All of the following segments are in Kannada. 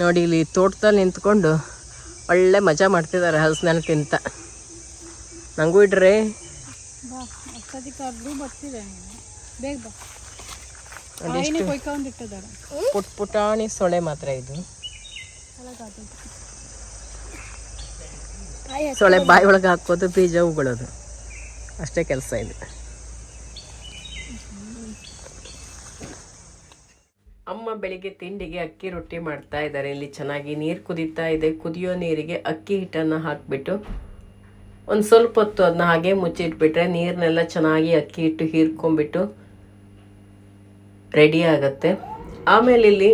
ನೋಡಿ ಇಲ್ಲಿ ತೋಟದಲ್ಲಿ ನಿಂತ್ಕೊಂಡು ಒಳ್ಳೆ ಮಜಾ ಮಾಡ್ತಿದ್ದಾರೆ ಹಲಸಿನ ತಿಂತ ನಂಗೂ ಇಡ್ರಿ. ಪುಟ್ ಪುಟಾಣಿ ಸೊಳೆ ಮಾತ್ರ ಇದು. ಸೊಳೆ ಬಾಯಿ ಒಳಗೆ ಹಾಕೋದು ಬೀಜ ಉಗಳೋದು. ಅಷ್ಟೇ ಕೆಲಸ ಇದೆ. ಅಮ್ಮ ಬೆಳಿಗ್ಗೆ ತಿಂಡಿಗೆ ಅಕ್ಕಿ ರೊಟ್ಟಿ ಮಾಡ್ತಾ ಇದ್ದಾರೆ. ಇಲ್ಲಿ ಚೆನ್ನಾಗಿ ನೀರು ಕುದೀತಾ ಇದೆ. ಕುದಿಯೋ ನೀರಿಗೆ ಅಕ್ಕಿ ಹಿಟ್ಟನ್ನು ಹಾಕಿಬಿಟ್ಟು ಒಂದು ಸ್ವಲ್ಪ ಹೊತ್ತು ಅದನ್ನ ಹಾಗೆ ಮುಚ್ಚಿಟ್ಬಿಟ್ರೆ ನೀರನ್ನೆಲ್ಲ ಚೆನ್ನಾಗಿ ಅಕ್ಕಿ ಹಿಟ್ಟು ಹೀರ್ಕೊಂಡ್ಬಿಟ್ಟು ರೆಡಿ ಆಗತ್ತೆ. ಆಮೇಲೆ ಇಲ್ಲಿ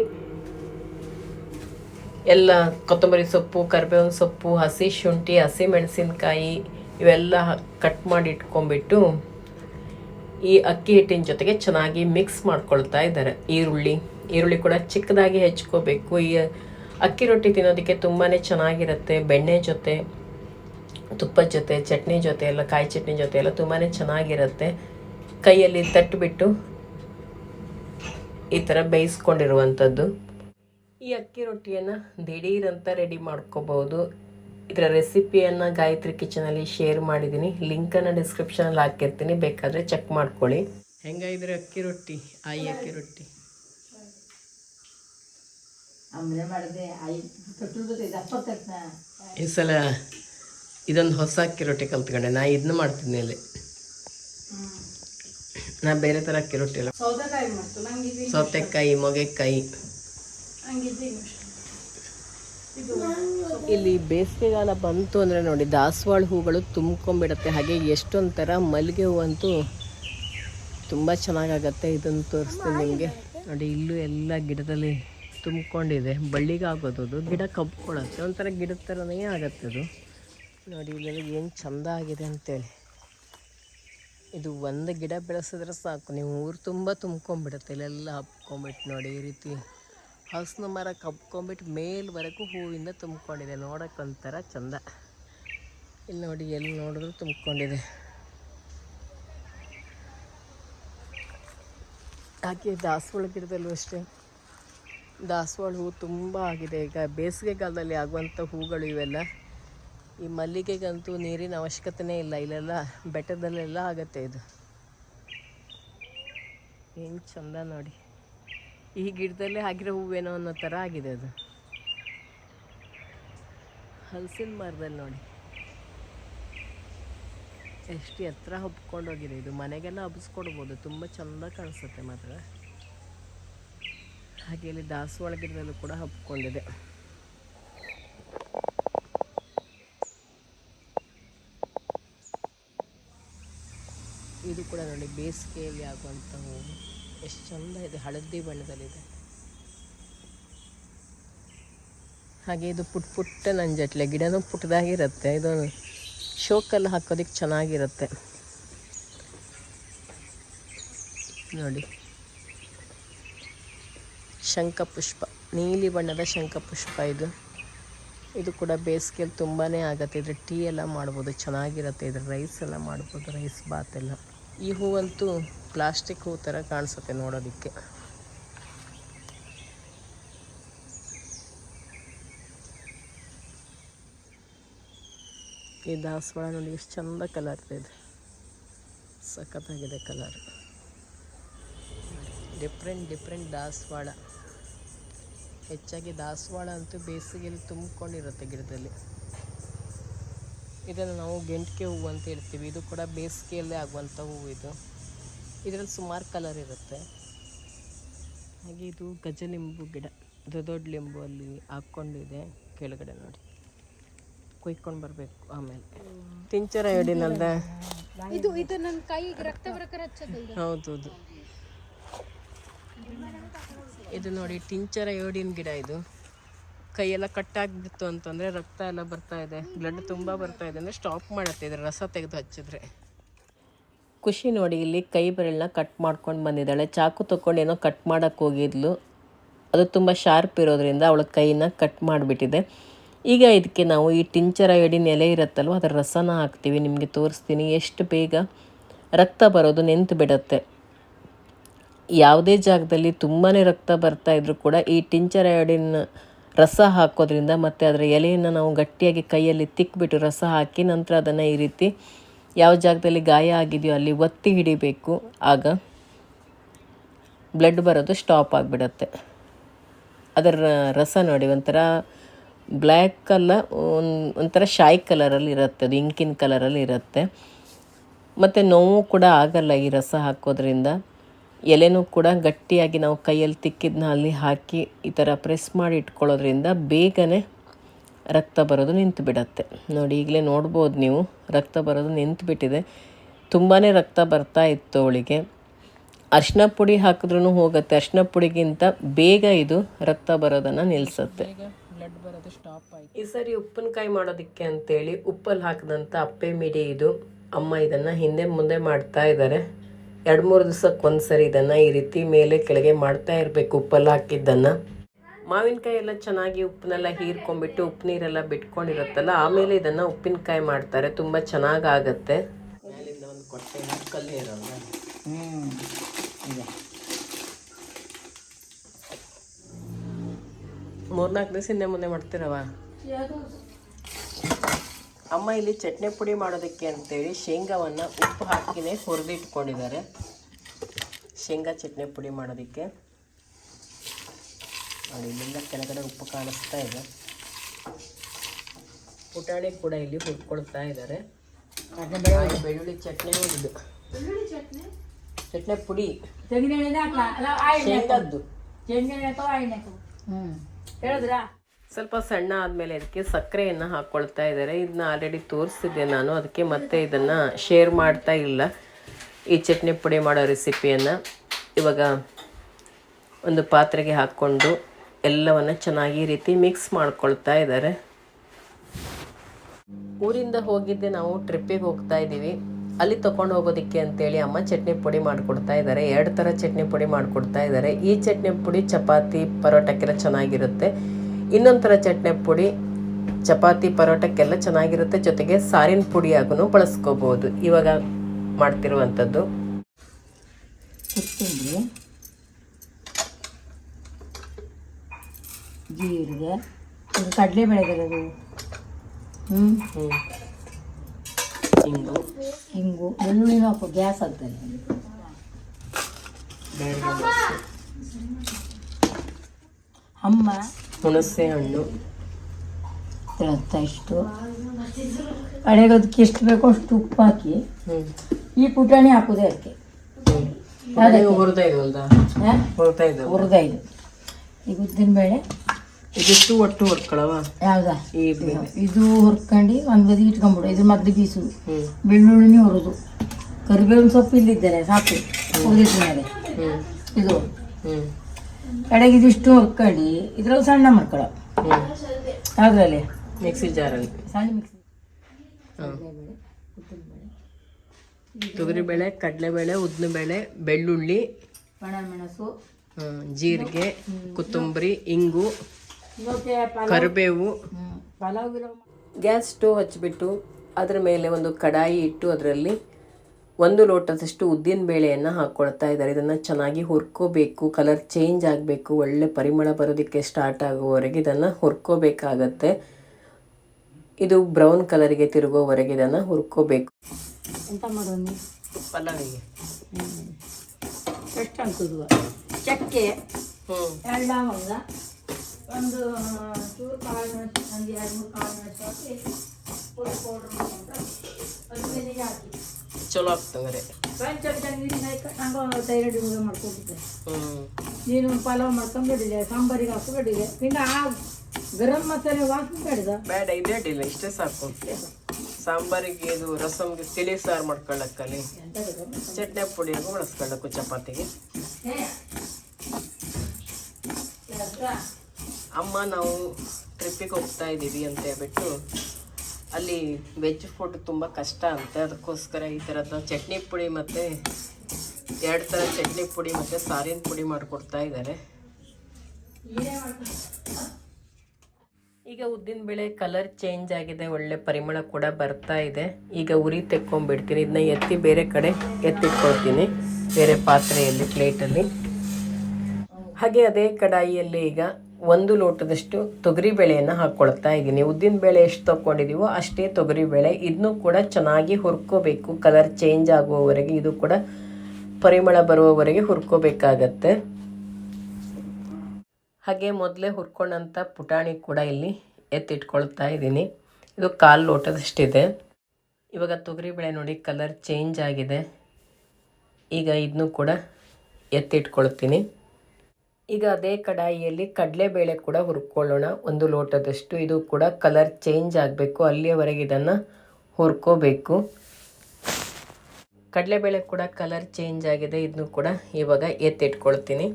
ಎಲ್ಲ ಕೊತ್ತಂಬರಿ ಸೊಪ್ಪು, ಕರಿಬೇವಿನ ಸೊಪ್ಪು, ಹಸಿ ಶುಂಠಿ, ಹಸಿ ಮೆಣಸಿನಕಾಯಿ ಇವೆಲ್ಲ ಕಟ್ ಮಾಡಿ ಇಟ್ಕೊಂಡ್ಬಿಟ್ಟು ಈ ಅಕ್ಕಿ ಹಿಟ್ಟಿನ ಜೊತೆಗೆ ಚೆನ್ನಾಗಿ ಮಿಕ್ಸ್ ಮಾಡ್ಕೊಳ್ತಾ ಇದ್ದಾರೆ. ಈರುಳ್ಳಿ. ಈರುಳ್ಳಿ ಕೂಡ ಚಿಕ್ಕದಾಗಿ ಹೆಚ್ಕೋಬೇಕು. ಈ ಅಕ್ಕಿ ರೊಟ್ಟಿ ತಿನ್ನೋದಕ್ಕೆ ತುಂಬಾ ಚೆನ್ನಾಗಿರುತ್ತೆ. ಬೆಣ್ಣೆ ಜೊತೆ ತುಪ್ಪದ ಜೊತೆ, ಚಟ್ನಿ ಜೊತೆ ಎಲ್ಲ, ಕಾಯಿ ಚಟ್ನಿ ಜೊತೆ ಎಲ್ಲ ತುಂಬಾ ಚೆನ್ನಾಗಿರುತ್ತೆ. ಕೈಯಲ್ಲಿ ತಟ್ಟಿಬಿಟ್ಟು ಈ ಥರ ಬೇಯಿಸ್ಕೊಂಡಿರುವಂಥದ್ದು. ಈ ಅಕ್ಕಿ ರೊಟ್ಟಿಯನ್ನು ದಿಢೀರಂತ ರೆಡಿ ಮಾಡ್ಕೋಬೋದು. ಇದರ ರೆಸಿಪಿಯನ್ನು ಗಾಯತ್ರಿ ಕಿಚನಲ್ಲಿ ಶೇರ್ ಮಾಡಿದ್ದೀನಿ ಲಿಂಕನ್ನು ಡಿಸ್ಕ್ರಿಪ್ಷನಲ್ಲಿ ಹಾಕಿರ್ತೀನಿ. ಬೇಕಾದರೆ ಚೆಕ್ ಮಾಡ್ಕೊಳ್ಳಿ. ಹೆಂಗಾಯಿದ್ರೆ ಅಕ್ಕಿ ರೊಟ್ಟಿ? ಆಯಿ ಅಕ್ಕಿ ರೊಟ್ಟಿ? ಈ ಸಲ ಇದೊಂದು ಹೊಸ ಅಕ್ಕಿ ರೊಟ್ಟಿ ಕಲ್ತ್ಕೊಂಡೆ ನಾ ಇದನ್ನ ಮಾಡ್ತೀನಿ ಇಲ್ಲಿ. ನಾ ಬೇರೆ ಥರ ಅಕ್ಕಿ ರೊಟ್ಟಿ ಇಲ್ಲ ಸೌತೆಕಾಯಿ ಮೊಗೆಕಾಯಿ. ಇಲ್ಲಿ ಬೇಸಿಗೆಗಾಲ ಬಂತು ಅಂದರೆ ನೋಡಿ ದಾಸವಾಳ ಹೂಗಳು ತುಂಬ್ಕೊಂಡ್ಬಿಡತ್ತೆ. ಹಾಗೆ ಎಷ್ಟೊಂಥರ ಮಲ್ಲಿಗೆ ಹೂ ಅಂತೂ ತುಂಬ ಚೆನ್ನಾಗಾಗತ್ತೆ. ಇದನ್ನು ತೋರಿಸ್ತೀನಿ ನಿಮಗೆ. ನೋಡಿ ಇಲ್ಲೂ ಎಲ್ಲ ಗಿಡದಲ್ಲಿ ತುಂಬಿಕೊಂಡಿದೆ. ಬಳ್ಳಿಗಾಗೋದು ಅದು. ಗಿಡ ಕಬ್ಕೊಳ್ಳುತ್ತೆ ಒಂಥರ ಗಿಡದ ಥರನೇ ಆಗತ್ತೆ ಅದು. ನೋಡಿ ಇಲ್ಲೆಲ್ಲ ಏನು ಚಂದ ಆಗಿದೆ ಅಂತೇಳಿ. ಇದು ಒಂದು ಗಿಡ ಬೆಳೆಸಿದ್ರೆ ಸಾಕು. ನೀವು ಊರು ತುಂಬ ತುಂಬ್ಕೊಂಡ್ಬಿಡುತ್ತೆ. ಇಲ್ಲೆಲ್ಲ ಹಬ್ಕೊಂಬಿಟ್ಟು ನೋಡಿ, ಈ ರೀತಿ ಹಲಸಿನ ಮರ ಕಬ್ಕೊಂಬಿಟ್ಟು ಮೇಲ್ವರೆಗೂ ಹೂವಿಂದ ತುಂಬ್ಕೊಂಡಿದೆ. ನೋಡೋಕ್ಕೊಂಥರ ಚಂದ. ಇಲ್ಲಿ ನೋಡಿ, ಎಲ್ಲಿ ನೋಡಿದ್ರು ತುಂಬ್ಕೊಂಡಿದೆ. ಹಾಗೆ ದಾಸವಾಳ ಗಿಡದಲ್ಲೂ ಅಷ್ಟೇ. ದಾಸವಾಳ ಹೂ ತುಂಬ ಆಗಿದೆ. ಈಗ ಬೇಸಿಗೆಗಾಲದಲ್ಲಿ ಆಗುವಂಥ ಹೂಗಳು ಇವೆಲ್ಲ. ಈ ಮಲ್ಲಿಗೆಗಂತೂ ನೀರಿನ ಅವಶ್ಯಕತೆನೇ ಇಲ್ಲ. ಇಲ್ಲೆಲ್ಲ ಬೆಟ್ಟದಲ್ಲೆಲ್ಲ ಆಗುತ್ತೆ ಇದು. ಏನು ಚಂದ ನೋಡಿ. ಈ ಗಿಡದಲ್ಲೇ ಆಗಿರೋ ಹೂವೇನೋ ಅನ್ನೋ ಥರ ಆಗಿದೆ ಅದು. ಹಲಸಿನ ಮರದಲ್ಲಿ ನೋಡಿ. ಎಷ್ಟು ಎತ್ತರ ಹಬ್ಕೊಂಡೋಗಿದೆ ಇದು ಮನೆಗೆಲ್ಲ ಹಬ್ಸ್ಕೊಡ್ಬೋದು. ತುಂಬ ಚಂದ ಕಾಣಿಸುತ್ತೆ ಮಾತ್ರ. ಹಾಗೆ ಇಲ್ಲಿ ದಾಸವಾಳ ಗಿಡದಲ್ಲೂ ಕೂಡ ಹಬ್ಕೊಂಡಿದೆ. ಇದು ಕೂಡ ನೋಡಿ ಬೇಸಿಗೆಯಲ್ಲಿ ಆಗುವಂಥ ಹೂವು. ಎಷ್ಟು ಚಂದ ಇದೆ, ಹಳದಿ ಬಣ್ಣದಲ್ಲಿದೆ. ಹಾಗೆ ಇದು ಪುಟ್ ಪುಟ್ಟ ನಂಜಟ್ಲೆ, ಗಿಡನೂ ಪುಟ್ಟದಾಗಿರುತ್ತೆ ಇದು ಶೋಕಲ್ಲಿ ಹಾಕೋದಕ್ಕೆ ಚೆನ್ನಾಗಿರುತ್ತೆ. ನೋಡಿ. ಶಂಖಪುಷ್ಪ, ನೀಲಿ ಬಣ್ಣದ ಶಂಖಪುಷ್ಪ ಇದು. ಇದು ಕೂಡ ಬೇಸಿಗೆಯಲ್ಲಿ ತುಂಬಾ ಆಗುತ್ತೆ. ಇದ್ರ ಟೀ ಎಲ್ಲ ಮಾಡ್ಬೋದು, ಚೆನ್ನಾಗಿರುತ್ತೆ. ಇದ್ರ ರೈಸ್ ಎಲ್ಲ ಮಾಡ್ಬೋದು ರೈಸ್ ಬಾತ್ ಎಲ್ಲ. ಈ ಹೂವಂತೂ ಪ್ಲಾಸ್ಟಿಕ್ ಹೂ ಥರ ಕಾಣಿಸುತ್ತೆ ನೋಡೋದಕ್ಕೆ. ಈ ದಾಸವಾಳ ನೋಡಿ, ಎಷ್ಟು ಚಂದ ಕಲರ್ ಇದೆ ಸಖತ್ತಾಗಿದೆ ಕಲರ್ ಡಿಫ್ರೆಂಟ್ ಡಿಫ್ರೆಂಟ್ ದಾಸವಾಳ. ಹೆಚ್ಚಾಗಿ ದಾಸವಾಳ ಅಂತೂ ಬೇಸಿಗೆಯಲ್ಲಿ ತುಂಬಿಕೊಂಡಿರುತ್ತೆ ಗಿಡದಲ್ಲಿ. ಇದನ್ನು ನಾವು ಗೆಂಟಿಗೆ ಹೂವು ಅಂತ ಹೇಳ್ತೀವಿ. ಇದು ಕೂಡ ಬೇಸಿಗೆಯಲ್ಲೇ ಆಗುವಂಥ ಹೂವು ಇದು. ಇದರಲ್ಲಿ ಸುಮಾರು ಕಲರ್ ಇರುತ್ತೆ. ಹಾಗೆ ಇದು ಗಜಲಿಂಬು ಗಿಡ. ದೊಡ್ಡ ದೊಡ್ಡ ಲಿಂಬು ಅಲ್ಲಿ ಹಾಕ್ಕೊಂಡಿದೆ. ಕೆಳಗಡೆ ನೋಡಿ. ಕೊಯ್ಕೊಂಡು ಬರಬೇಕು ಆಮೇಲೆ. ತಿಂಚರ ಹೇಳಿನಲ್ದ ಇದು ಇದು ನನ್ನ ಕೈಗೆ ರಕ್ತ ಬರಕರ ಹಚ್ಚೋದು ಇದು ನೋಡಿ, ಟಿಂಚರ ಯೋಡಿನ ಗಿಡ ಇದು. ಕೈಯೆಲ್ಲ ಕಟ್ಟಾಗಿಬಿಡ್ತು ಅಂತಂದರೆ ರಕ್ತ ಎಲ್ಲ ಬರ್ತಾ ಇದೆ. ಬ್ಲಡ್ ತುಂಬ ಬರ್ತಾ ಇದೆ ಅಂದರೆ ಸ್ಟಾಪ್ ಮಾಡುತ್ತೆ. ಇದ್ರ ರಸ ತೆಗೆದು ಹಚ್ಚಿದ್ರೆ. ಖುಷಿ ನೋಡಿ, ಇಲ್ಲಿ ಕೈ ಬೆರಳನ್ನ ಕಟ್ ಮಾಡ್ಕೊಂಡು ಬಂದಿದ್ದಾಳೆ. ಚಾಕು ತೊಗೊಂಡು ಏನೋ ಕಟ್ ಮಾಡೋಕ್ಕೆ ಹೋಗಿದ್ಲು. ಅದು ತುಂಬ ಶಾರ್ಪ್ ಇರೋದ್ರಿಂದ ಅವಳ ಕೈನ ಕಟ್ ಮಾಡಿಬಿಟ್ಟಿದೆ. ಈಗ ಇದಕ್ಕೆ ನಾವು ಈ ಟಿಂಚರ ಎಡಿನ ಎಲೆ ಇರುತ್ತಲ್ವ, ಅದರ ರಸನ ಹಾಕ್ತೀವಿ. ನಿಮಗೆ ತೋರಿಸ್ತೀನಿ. ಎಷ್ಟು ಬೇಗ ರಕ್ತ ಬರೋದು ನಿಂತು ಬಿಡುತ್ತೆ. ಯಾವುದೇ ಜಾಗದಲ್ಲಿ ತುಂಬಾ ರಕ್ತ ಬರ್ತಾ ಇದ್ರೂ ಕೂಡ ಈ ಟಿಂಚರ್ ಅಯೋಡಿನ್ ರಸ ಹಾಕೋದ್ರಿಂದ ಮತ್ತು ಅದರ ಎಲೆಯನ್ನು ನಾವು ಗಟ್ಟಿಯಾಗಿ ಕೈಯಲ್ಲಿ ತಿಕ್ಬಿಟ್ಟು ರಸ ಹಾಕಿ ನಂತರ ಅದನ್ನು ಈ ರೀತಿ ಯಾವ ಜಾಗದಲ್ಲಿ ಗಾಯ ಆಗಿದೆಯೋ ಅಲ್ಲಿ ಒತ್ತಿ ಹಿಡಿಬೇಕು. ಆಗ ಬ್ಲಡ್ ಬರೋದು ಸ್ಟಾಪ್ ಆಗಿಬಿಡತ್ತೆ. ಅದರ ರಸ ನೋಡಿ, ಒಂಥರ ಬ್ಲ್ಯಾಕ್ ಕಲ್ಲ ಒಂಥರ ಶಾಯ್ ಕಲರಲ್ಲಿ ಇರುತ್ತೆ, ಅದು ಇಂಕಿನ ಕಲರಲ್ಲಿ ಇರುತ್ತೆ. ಮತ್ತು ನೋವು ಕೂಡ ಆಗಲ್ಲ ಈ ರಸ ಹಾಕೋದ್ರಿಂದ. ಎಲೆನೂ ಕೂಡ ಗಟ್ಟಿಯಾಗಿ ನಾವು ಕೈಯಲ್ಲಿ ತಿಕ್ಕಿದ್ನ ಅಲ್ಲಿ ಹಾಕಿ ಈ ಥರ ಪ್ರೆಸ್ ಮಾಡಿ ಇಟ್ಕೊಳ್ಳೋದ್ರಿಂದ ಬೇಗನೆ ರಕ್ತ ಬರೋದು ನಿಂತು ಬಿಡತ್ತೆ. ನೋಡಿ ಈಗಲೇ ನೋಡ್ಬೋದು ನೀವು ರಕ್ತ ಬರೋದು ನಿಂತು ಬಿಟ್ಟಿದೆ. ತುಂಬಾ ರಕ್ತ ಬರ್ತಾ ಇತ್ತು ಅವಳಿಗೆ. ಅರ್ಶಿನ ಪುಡಿ ಹಾಕಿದ್ರೂ ಹೋಗುತ್ತೆ. ಅರ್ಶಿನ ಪುಡಿಗಿಂತ ಬೇಗ ಇದು ರಕ್ತ ಬರೋದನ್ನು ನಿಲ್ಲಿಸುತ್ತೆ ಬ್ಲಡ್ ಬರೋದು ಸ್ಟಾಪ್ ಆಯ್ತು. ಈ ಸರಿ ಉಪ್ಪಿನಕಾಯಿ ಮಾಡೋದಕ್ಕೆ ಅಂತೇಳಿ ಉಪ್ಪಲ್ಲಿ ಹಾಕಿದಂಥ ಅಪ್ಪೆ ಮಿಡಿ ಇದು. ಅಮ್ಮ ಇದನ್ನು ಹಿಂದೆ ಮುಂದೆ ಮಾಡ್ತಾ ಇದ್ದಾರೆ. ಎರಡು ಮೂರು ದಿವಸಕ್ಕೆ ಒಂದ್ಸರಿ ಇದನ್ನು ಈ ರೀತಿ ಮೇಲೆ ಕೆಳಗೆ ಮಾಡ್ತಾ ಇರಬೇಕು ಉಪ್ಪೆಲ್ಲ ಹಾಕಿದ್ದನ್ನು. ಮಾವಿನಕಾಯಿ ಎಲ್ಲ ಚೆನ್ನಾಗಿ ಉಪ್ಪನ್ನೆಲ್ಲ ಹೀರ್ಕೊಂಡ್ಬಿಟ್ಟು ಉಪ್ಪು ನೀರೆಲ್ಲ ಬಿಟ್ಕೊಂಡಿರುತ್ತಲ್ಲ ಆಮೇಲೆ ಇದನ್ನು ಉಪ್ಪಿನಕಾಯಿ ಮಾಡ್ತಾರೆ ತುಂಬ ಚೆನ್ನಾಗಿ ಆಗುತ್ತೆ ಮೇಲಿಂದ ಒಂದು ಕೊಟ್ಟೆ ಕಲ್ಲು ಇರೋಲ್ಲ. ಮೂರ್ನಾಲ್ಕು ದಿವಸ ಹಿಂದೆ ಮುಂದೆ ಮಾಡ್ತಿರವ ಅಮ್ಮ ಇಲ್ಲಿ ಚಟ್ನಿ ಪುಡಿ ಮಾಡೋದಕ್ಕೆ ಅಂತೇಳಿ ಶೇಂಗಾವನ್ನು ಉಪ್ಪು ಹಾಕಿನೇ ಹುರಿದಿಟ್ಕೊಂಡಿದ್ದಾರೆ. ಶೇಂಗಾ ಚಟ್ನಿ ಪುಡಿ ಮಾಡೋದಕ್ಕೆ. ನೋಡಿ ಇಲ್ಲಿಂದ ಕೆಳಗಡೆ ಉಪ್ಪು ಕಾಣಿಸ್ತಾ ಇದೆ. ಪುಟಾಣಿ ಕೂಡ ಇಲ್ಲಿ ಹುರ್ಕೊಳ್ತಾ ಇದ್ದಾರೆ. ಬೆಳ್ಳುಳ್ಳಿ ಚಟ್ನಿ ಹೊಡೆದು ಚಟ್ನಿ? ಪುಡಿ. ಶೇಂಗಾದ್ದು. ಹ್ಞೂ ಹೇಳಿದ್ರಾ? ಸ್ವಲ್ಪ ಸಣ್ಣ ಆದಮೇಲೆ ಅದಕ್ಕೆ ಸಕ್ಕರೆಯನ್ನು ಹಾಕ್ಕೊಳ್ತಾ ಇದ್ದಾರೆ. ಇದನ್ನ ಆಲ್ರೆಡಿ ತೋರಿಸಿದ್ದೆ ನಾನು. ಅದಕ್ಕೆ ಮತ್ತೆ ಇದನ್ನು ಶೇರ್ ಮಾಡ್ತಾ ಇಲ್ಲ. ಈ ಚಟ್ನಿ ಪುಡಿ ಮಾಡೋ ರೆಸಿಪಿಯನ್ನು ಇವಾಗ ಒಂದು ಪಾತ್ರೆಗೆ ಹಾಕ್ಕೊಂಡು ಎಲ್ಲವನ್ನು ಚೆನ್ನಾಗಿ ರೀತಿ ಮಿಕ್ಸ್ ಮಾಡ್ಕೊಳ್ತಾ ಇದ್ದಾರೆ. ಊರಿಂದ ಹೋಗಿದ್ದೆ ನಾವು ಟ್ರಿಪ್ಪಿಗೆ ಹೋಗ್ತಾ ಇದ್ದೀವಿ. ಅಲ್ಲಿ ತೊಗೊಂಡು ಹೋಗೋದಕ್ಕೆ ಅಂತೇಳಿ ಅಮ್ಮ ಚಟ್ನಿ ಪುಡಿ ಮಾಡಿಕೊಡ್ತಾ ಇದ್ದಾರೆ. ಎರಡು ಥರ ಚಟ್ನಿ ಪುಡಿ ಮಾಡಿಕೊಡ್ತಾ ಇದ್ದಾರೆ. ಈ ಚಟ್ನಿ ಪುಡಿ, ಚಪಾತಿ, ಪರೋಟಕ್ಕೆಲ್ಲ ಚೆನ್ನಾಗಿರುತ್ತೆ. ಇನ್ನೊಂದು ಥರ ಚಟ್ನಿ ಪುಡಿ ಚಪಾತಿ ಪರೋಟಕ್ಕೆಲ್ಲ ಚೆನ್ನಾಗಿರುತ್ತೆ. ಜೊತೆಗೆ ಸಾರಿನ ಪುಡಿಯಾಗೂ ಬಳಸ್ಕೋಬೋದು. ಇವಾಗ ಮಾಡ್ತಿರುವಂಥದ್ದು. ಕೊತ್ತಂಬರಿ ಜೀರಿಗೆ ಇದು ಕಡಲೆ ಬೆಳೆದಿರೋದು ಹ್ಞೂ ಹ್ಞೂ ಹಿಂಗು. ಹಿಂಗು. ಬೆಳ್ಳುಳ್ಳಿ ಹಾಕು. ಗ್ಯಾಸ್ ಆಗ್ತದೆ ಅಮ್ಮ ಹುಣಸೆ ಹಣ್ಣು ಇಷ್ಟು? ಇಷ್ಟು ಅಡೆಗೋದಕ್ಕೆ ಎಷ್ಟು ಬೇಕೋ ಅಷ್ಟು ಉಪ್ಪು ಹಾಕಿ ಈ ಪುಟಾಣಿ ಹಾಕೋದೆ ಅದಕ್ಕೆ ಹುರಿದ ಹುರಿದೈದು ಈಗ ಉದ್ದಿನ ಬೇಳೆ. ಇದಿಷ್ಟು ಒಟ್ಟು ಹೊರ್ಕೊಳವ? ಯಾವ್ದಾ? ಇದು ಹುರ್ಕೊಂಡು ಒಂದು ಬದಿ ಇಟ್ಕೊಂಬಿಡು. ಇದು ಮದ್ದು ಬೀಸು ಬೆಳ್ಳುಳ್ಳಿನೇ ಹುರಿದು. ಕರಿಬೇವಿನ ಸೊಪ್ಪು ಇಲ್ಲಿದ್ದಾರೆ ಸಾಕು. ಹುರಿದಿಟ್ಟು ಮೇಲೆ ಇದು. ಕಡೆಗೆ ಇದಿಷ್ಟು ಹುರ್ಕೊಂಡು ಇದ್ರಲ್ಲಿ ಸಣ್ಣ ಮಕ್ಕಳು. ಅದರಲ್ಲಿ ಮಿಕ್ಸಿ ಜಾರಲ್ಲಿ. ಸಣ್ಣ ಮಿಕ್ಸಿ. ಕಡಲೆ ತೊಗರಿಬೇಳೆ ಕಡಲೆಬೇಳೆ ಉದ್ದಿನಬೇಳೆ ಬೆಳ್ಳುಳ್ಳಿ ಮೆಣಸು ಜೀರಿಗೆ ಕೊತ್ತಂಬರಿ ಇಂಗು ಕರಿಬೇವು. ಗ್ಯಾಸ್ ಸ್ಟವ್ ಹಚ್ಚಿಬಿಟ್ಟು ಅದರ ಮೇಲೆ ಒಂದು ಕಡಾಯಿ ಇಟ್ಟು ಅದರಲ್ಲಿ ಒಂದು ಲೋಟದಷ್ಟು ಉದ್ದಿನ ಬೇಳೆಯನ್ನು ಹಾಕ್ಕೊಳ್ತಾ ಇದ್ದಾರೆ. ಇದನ್ನು ಚೆನ್ನಾಗಿ ಹುರ್ಕೋಬೇಕು ಕಲರ್ ಚೇಂಜ್ ಆಗಬೇಕು ಒಳ್ಳೆ ಪರಿಮಳ ಬರೋದಕ್ಕೆ ಸ್ಟಾರ್ಟ್ ಆಗುವವರೆಗೆ ಇದನ್ನು ಹುರ್ಕೋಬೇಕಾಗತ್ತೆ. ಇದು ಬ್ರೌನ್ ಕಲರಿಗೆ ತಿರುಗೋವರೆಗೆ ಇದನ್ನು ಹುರ್ಕೋಬೇಕು. ಎಂತ ಮಾಡೋದು ಪಲಾವಿಗೆ ಎಷ್ಟು ಅನ್ಕೋದು ಚಕ್ಕೆ ಎರಡು ಲವಂಗ ಒಂದು ಚೂರು ಕಾಳು ಮೆಣಸು ಒಂದು ಎರಡು ಮೂರು ಕಾಳು ಮೆಣಸು ಹಾಕಿ ಪುಡಿ ಪೌಡ್ರ್ ಅದು ಮೇಲೆ ಹಾಕಿ. ಚಲೋ ಹುಡುಗ ಮಾಡ್ಕೊಂಡಿದ್ದೆ ನೀನು ಪಲಾವ್ ಮಾಡ್ಕೊಂಡ್ಬಿಟ್ಟಿದೆ ಸಾಂಬಾರಿಗೆ ಹಾಕೊಂಡ್ಬಿಟ್ಟಿದೆ ಇನ್ನು ಆ ಗರಂ ಮಸಾಲೆ ವಾಸನೆ ಬೇಡದ? ಬೇಡ ಇದೇ ಅಡ್ಡಿಲ್ಲ ಇಷ್ಟೇ ಸಾಕು. ಸಾಂಬಾರಿಗೆ ಇದು ರಸಮ್ಗೆ ತಿಳಿ ಸಾರು ಮಾಡ್ಕೊಳ್ಳಕ್ಕಲ್ಲಿ ಚಟ್ನಿ ಪುಡಿಗೂ ಬಳಸ್ಕೊಳ್ಳಕ್ಕು ಚಪಾತಿಗೆ. ಅಮ್ಮ ನಾವು ಟ್ರಿಪ್ಪಿಗೆ ಹೋಗ್ತಾ ಇದ್ದೀವಿ ಅಂತ ಹೇಳ್ಬಿಟ್ಟು ಅಲ್ಲಿ ವೆಜ್ ಫುಡ್ ತುಂಬ ಕಷ್ಟ ಅಂತೆ. ಅದಕ್ಕೋಸ್ಕರ ಈ ಥರದ ಚಟ್ನಿ ಪುಡಿ ಮತ್ತು ಎರಡು ಥರ ಚಟ್ನಿ ಪುಡಿ ಮತ್ತು ಸಾರಿನ ಪುಡಿ ಮಾಡಿಕೊಡ್ತಾ ಇದ್ದಾರೆ. ಈಗ ಉದ್ದಿನ ಬೇಳೆ ಕಲರ್ ಚೇಂಜ್ ಆಗಿದೆ, ಒಳ್ಳೆ ಪರಿಮಳ ಕೂಡ ಬರ್ತಾ ಇದೆ. ಈಗ ಉರಿ ತೆಕ್ಕೊಂಡ್ಬಿಡ್ತೀನಿ. ಇದನ್ನ ಎತ್ತಿ ಬೇರೆ ಕಡೆ ಎತ್ತಿಟ್ಕೊಳ್ತೀನಿ, ಬೇರೆ ಪಾತ್ರೆಯಲ್ಲಿ ಪ್ಲೇಟಲ್ಲಿ ಹಾಗೆ ಅದೇ ಕಡಾಯಿಯಲ್ಲಿ ಈಗ ಒಂದು ಲೋಟದಷ್ಟು ತೊಗರಿ ಬೇಳೆಯನ್ನು ಹಾಕ್ಕೊಳ್ತಾ ಇದ್ದೀನಿ. ಉದ್ದಿನ ಬೇಳೆ ಎಷ್ಟು ತೊಗೊಂಡಿದ್ದೀವೋ ಅಷ್ಟೇ ತೊಗರಿ ಬೇಳೆ. ಇದನ್ನು ಕೂಡ ಚೆನ್ನಾಗಿ ಹುರ್ಕೋಬೇಕು. ಕಲರ್ ಚೇಂಜ್ ಆಗುವವರೆಗೆ ಇದು ಕೂಡ ಪರಿಮಳ ಬರುವವರೆಗೆ ಹುರ್ಕೋಬೇಕಾಗತ್ತೆ. ಹಾಗೆ ಮೊದಲೇ ಹುರ್ಕೊಂಡಂಥ ಪುಟಾಣಿ ಕೂಡ ಇಲ್ಲಿ ಎತ್ತಿಟ್ಕೊಳ್ತಾ ಇದ್ದೀನಿ. ಇದು ಕಾಲು ಲೋಟದಷ್ಟಿದೆ. ಇವಾಗ ತೊಗರಿಬೇಳೆ ನೋಡಿ ಕಲರ್ ಚೇಂಜ್ ಆಗಿದೆ. ಈಗ ಇದನ್ನು ಕೂಡ ಎತ್ತಿಟ್ಕೊಳ್ತೀನಿ. ಈಗ ಅದೇ ಕಡಾಯಿಯಲ್ಲಿ ಕಡಲೆಬೇಳೆ ಕೂಡ ಹುರ್ಕೊಳ್ಳೋಣ. ಒಂದು ಲೋಟದಷ್ಟು ಇದು ಕೂಡ ಕಲರ್ ಚೇಂಜ್ ಆಗಬೇಕು. ಅಲ್ಲಿಯವರೆಗೆ ಇದನ್ನು ಹುರ್ಕೋಬೇಕು. ಕಡಲೆಬೇಳೆ ಕೂಡ ಕಲರ್ ಚೇಂಜ್ ಆಗಿದೆ. ಇದನ್ನು ಕೂಡ ಇವಾಗ ಎತ್ತಿಟ್ಕೊಳ್ತೀನಿ.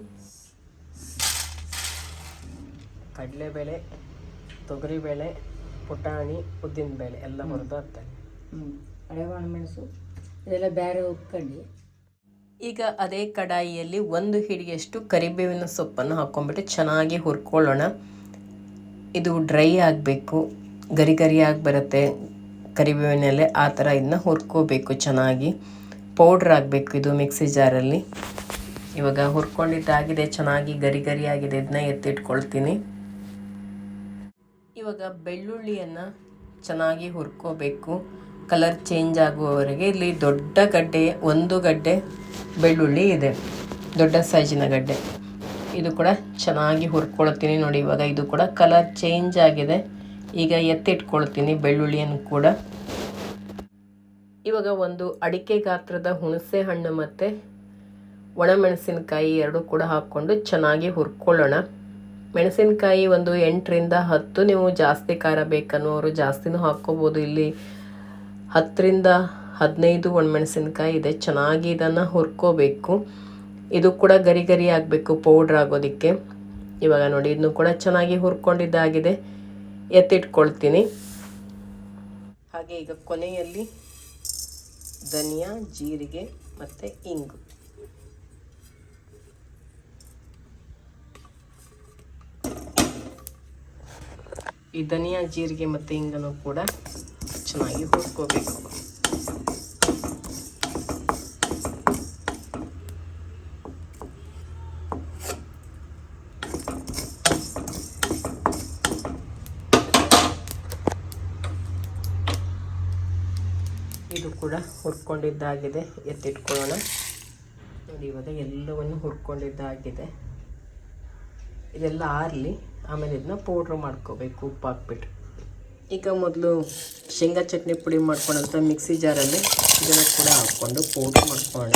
ಕಡಲೆಬೇಳೆ ತೊಗರಿಬೇಳೆ ಪುಟಾಣಿ ಉದ್ದಿನಬೇಳೆ ಎಲ್ಲ ಹುರಿದು ಹಾಕ್ತಾರೆ ಹ್ಞೂ ಹಳೆ ಮೆಣಸು ಇದೆಲ್ಲ ಬೇರೆ ಉತ್ಕೊಂಡು ಈಗ ಅದೇ ಕಡಾಯಿಯಲ್ಲಿ ಒಂದು ಹಿಡಿಯಷ್ಟು ಕರಿಬೇವಿನ ಸೊಪ್ಪನ್ನು ಹಾಕ್ಕೊಂಡ್ಬಿಟ್ಟು ಚೆನ್ನಾಗಿ ಹುರ್ಕೊಳ್ಳೋಣ. ಇದು ಡ್ರೈ ಆಗಬೇಕು, ಗರಿ ಗರಿಯಾಗಿ ಬರುತ್ತೆ. ಕರಿಬೇವಿನಲ್ಲೇ ಆ ಥರ ಇದನ್ನ ಹುರ್ಕೋಬೇಕು ಚೆನ್ನಾಗಿ. ಪೌಡ್ರ್ ಆಗಬೇಕು ಇದು ಮಿಕ್ಸಿ ಜಾರಲ್ಲಿ. ಇವಾಗ ಹುರ್ಕೊಂಡಿದ್ದಾಗಿದೆ, ಚೆನ್ನಾಗಿ ಗರಿ ಗರಿಯಾಗಿದೆ, ಇದನ್ನ ಎತ್ತಿಟ್ಕೊಳ್ತೀನಿ. ಇವಾಗ ಬೆಳ್ಳುಳ್ಳಿಯನ್ನು ಚೆನ್ನಾಗಿ ಹುರ್ಕೋಬೇಕು. ಕಲರ್ ಚೇಂಜ್ ಆಗುವವರೆಗೆ ಇಲ್ಲಿ ದೊಡ್ಡ ಗಡ್ಡೆ, ಒಂದು ಗಡ್ಡೆ ಬೆಳ್ಳುಳ್ಳಿ ಇದೆ. ದೊಡ್ಡ ಸೈಜಿನ ಗಡ್ಡೆ. ಇದು ಕೂಡ ಚೆನ್ನಾಗಿ ಹುರ್ಕೊಳ್ತೀನಿ ನೋಡಿ, ಇವಾಗ ಇದು ಕೂಡ ಕಲರ್ ಚೇಂಜ್ ಆಗಿದೆ. ಈಗ ಎತ್ತಿಟ್ಕೊಳ್ತೀನಿ ಬೆಳ್ಳುಳ್ಳಿಯನ್ನು ಕೂಡ. ಇವಾಗ ಒಂದು ಅಡಿಕೆ ಗಾತ್ರದ ಹುಣಸೆ ಹಣ್ಣು ಮತ್ತು ಒಣಮೆಣಸಿನಕಾಯಿ ಎರಡು ಕೂಡ ಹಾಕ್ಕೊಂಡು ಚೆನ್ನಾಗಿ ಹುರ್ಕೊಳ್ಳೋಣ. ಮೆಣಸಿನಕಾಯಿ ಒಂದು ಎಂಟರಿಂದ ಹತ್ತು, ನೀವು ಜಾಸ್ತಿ ಖಾರ ಬೇಕನ್ನೋರು ಜಾಸ್ತಿನೂ ಹಾಕ್ಕೋಬೋದು. ಇಲ್ಲಿ ಹತ್ತರಿಂದ ಹದಿನೈದು ಒಣಮೆಣಸಿನ್ಕಾಯಿ ಇದೆ. ಚೆನ್ನಾಗಿ ಇದನ್ನು ಹುರ್ಕೋಬೇಕು. ಇದು ಕೂಡ ಗರಿ ಗರಿ ಆಗಬೇಕು ಪೌಡ್ರ್ ಆಗೋದಕ್ಕೆ. ಇವಾಗ ನೋಡಿ ಇದನ್ನು ಕೂಡ ಚೆನ್ನಾಗಿ ಹುರ್ಕೊಂಡಿದ್ದಾಗಿದೆ. ಎತ್ತಿಟ್ಕೊಳ್ತೀನಿ. ಹಾಗೆ ಈಗ ಕೊನೆಯಲ್ಲಿ ಧನಿಯಾ, ಜೀರಿಗೆ ಮತ್ತು ಇಂಗು. ಈ ಧನಿಯಾ, ಜೀರಿಗೆ ಮತ್ತು ಇಂಗನ್ನು ಕೂಡ ಚೆನ್ನಾಗಿ ಹುರ್ಕೋಬೇಕು ಇದು ಕೂಡ ಹುರ್ಕೊಂಡಿದ್ದಾಗಿದೆ. ಎತ್ತಿಟ್ಕೊಳ್ಳೋಣ. ನೋಡಿ, ಇವಾಗ ಎಲ್ಲವನ್ನು ಹುರ್ಕೊಂಡಿದ್ದಾಗಿದೆ. ಇದೆಲ್ಲ ಆರಲಿ, ಆಮೇಲೆ ಇದನ್ನ ಪೌಡ್ರ್ ಮಾಡ್ಕೋಬೇಕು ಉಪ್ಪು ಹಾಕ್ಬಿಟ್ಟು ಈಗ ಮೊದಲು ಶೇಂಗಾ ಚಟ್ನಿ ಪುಡಿ ಮಾಡ್ಕೊಂಡಂಥ ಮಿಕ್ಸಿ ಜಾರಲ್ಲಿ ಇದನ್ನ ಕೂಡ ಹಾಕ್ಕೊಂಡು ಪೌಡ್ರ್ ಮಾಡ್ಕೊಳ್ಳೋಣ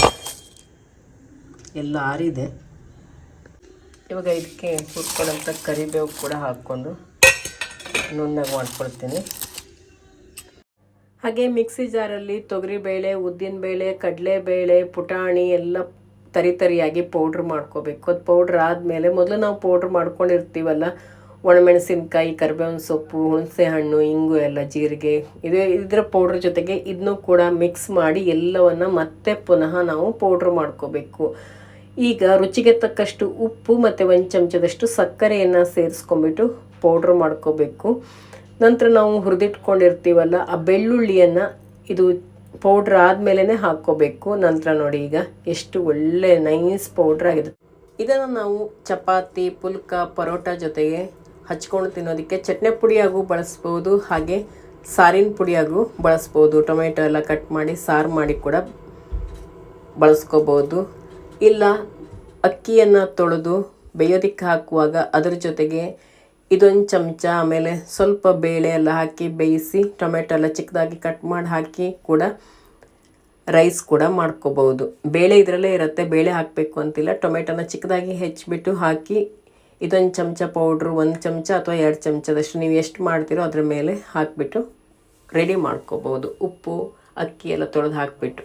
ಎಲ್ಲ ಆರಿದೆ. ಇವಾಗ ಇದಕ್ಕೆ ಹುರ್ಕೊಳ್ಳೋಂಥ ಕರಿಬೇವು ಕೂಡ ಹಾಕ್ಕೊಂಡು ನುಣ್ಣಗೆ ಮಾಡ್ಕೊಳ್ತೀನಿ. ಹಾಗೆ ಮಿಕ್ಸಿ ಜಾರಲ್ಲಿ ತೊಗರಿಬೇಳೆ, ಉದ್ದಿನಬೇಳೆ, ಕಡಲೆಬೇಳೆ, ಪುಟಾಣಿ ಎಲ್ಲ ತರಿ ತರಿಯಾಗಿ ಪೌಡ್ರ್ ಮಾಡ್ಕೋಬೇಕು. ಅದು ಪೌಡ್ರ್ ಆದಮೇಲೆ ಮೊದಲು ನಾವು ಪೌಡ್ರ್ ಮಾಡ್ಕೊಂಡಿರ್ತೀವಲ್ಲ ಒಣಮೆಣಸಿನ್ಕಾಯಿ, ಕರಿಬೇವಿನ ಸೊಪ್ಪು, ಹುಣಸೆ ಹಣ್ಣು, ಇಂಗು ಎಲ್ಲ, ಜೀರಿಗೆ, ಇದು ಇದರ ಪೌಡ್ರ್ ಜೊತೆಗೆ ಇದನ್ನು ಕೂಡ ಮಿಕ್ಸ್ ಮಾಡಿ ಎಲ್ಲವನ್ನು ಮತ್ತೆ ಪುನಃ ನಾವು ಪೌಡ್ರ್ ಮಾಡ್ಕೋಬೇಕು. ಈಗ ರುಚಿಗೆ ತಕ್ಕಷ್ಟು ಉಪ್ಪು ಮತ್ತು ಒಂದು ಚಮಚದಷ್ಟು ಸಕ್ಕರೆಯನ್ನು ಸೇರಿಸ್ಕೊಂಬಿಟ್ಟು ಪೌಡ್ರ್ ಮಾಡ್ಕೋಬೇಕು. ನಂತರ ನಾವು ಹುರಿದಿಟ್ಕೊಂಡಿರ್ತೀವಲ್ಲ, ಆ ಬೆಳ್ಳುಳ್ಳಿಯನ್ನು ಇದು ಪೌಡ್ರ್ ಆದಮೇಲೆ ಹಾಕ್ಕೋಬೇಕು. ನಂತರ ನೋಡಿ ಈಗ ಎಷ್ಟು ಒಳ್ಳೆ ನೈಸ್ ಪೌಡ್ರ್ ಆಗಿದೆ. ಇದನ್ನು ನಾವು ಚಪಾತಿ, ಪುಲ್ಕ, ಪರೋಟ ಜೊತೆಗೆ ಹಚ್ಕೊಂಡು ತಿನ್ನೋದಕ್ಕೆ ಚಟ್ನಿ ಪುಡಿಯಾಗೂ ಬಳಸ್ಬೋದು, ಹಾಗೆ ಸಾರಿನ ಪುಡಿಯಾಗೂ ಬಳಸ್ಬೋದು. ಟೊಮೆಟೊ ಎಲ್ಲ ಕಟ್ ಮಾಡಿ ಸಾರು ಮಾಡಿ ಕೂಡ ಬಳಸ್ಕೋಬೋದು. ಇಲ್ಲ, ಅಕ್ಕಿಯನ್ನು ತೊಳೆದು ಬೇಯೋದಕ್ಕೆ ಹಾಕುವಾಗ ಅದರ ಜೊತೆಗೆ ಇದೊಂದು ಚಮಚ, ಆಮೇಲೆ ಸ್ವಲ್ಪ ಬೇಳೆ ಎಲ್ಲ ಹಾಕಿ ಬೇಯಿಸಿ, ಟೊಮೆಟೊ ಎಲ್ಲ ಚಿಕ್ಕದಾಗಿ ಕಟ್ ಮಾಡಿ ಹಾಕಿ ಕೂಡ ರೈಸ್ ಕೂಡ ಮಾಡ್ಕೋಬಹುದು ಬೇಳೆ ಇದರಲ್ಲೇ ಇರುತ್ತೆ, ಬೇಳೆ ಹಾಕಬೇಕು ಅಂತಿಲ್ಲ. ಟೊಮೆಟೊನ ಚಿಕ್ಕದಾಗಿ ಹೆಚ್ಚಿಬಿಟ್ಟು ಹಾಕಿ ಇದೊಂದು ಚಮಚ ಪೌಡ್ರು ಒಂದು ಚಮಚ ಅಥವಾ ಎರಡು ಚಮಚದಷ್ಟು ನೀವು ಎಷ್ಟು ಮಾಡ್ತೀರೋ ಅದ್ರ ಮೇಲೆ ಹಾಕಿಬಿಟ್ಟು ರೆಡಿ ಮಾಡ್ಕೋಬೋದು. ಉಪ್ಪು, ಅಕ್ಕಿ ಎಲ್ಲ ತೊಳೆದು ಹಾಕಿಬಿಟ್ಟು.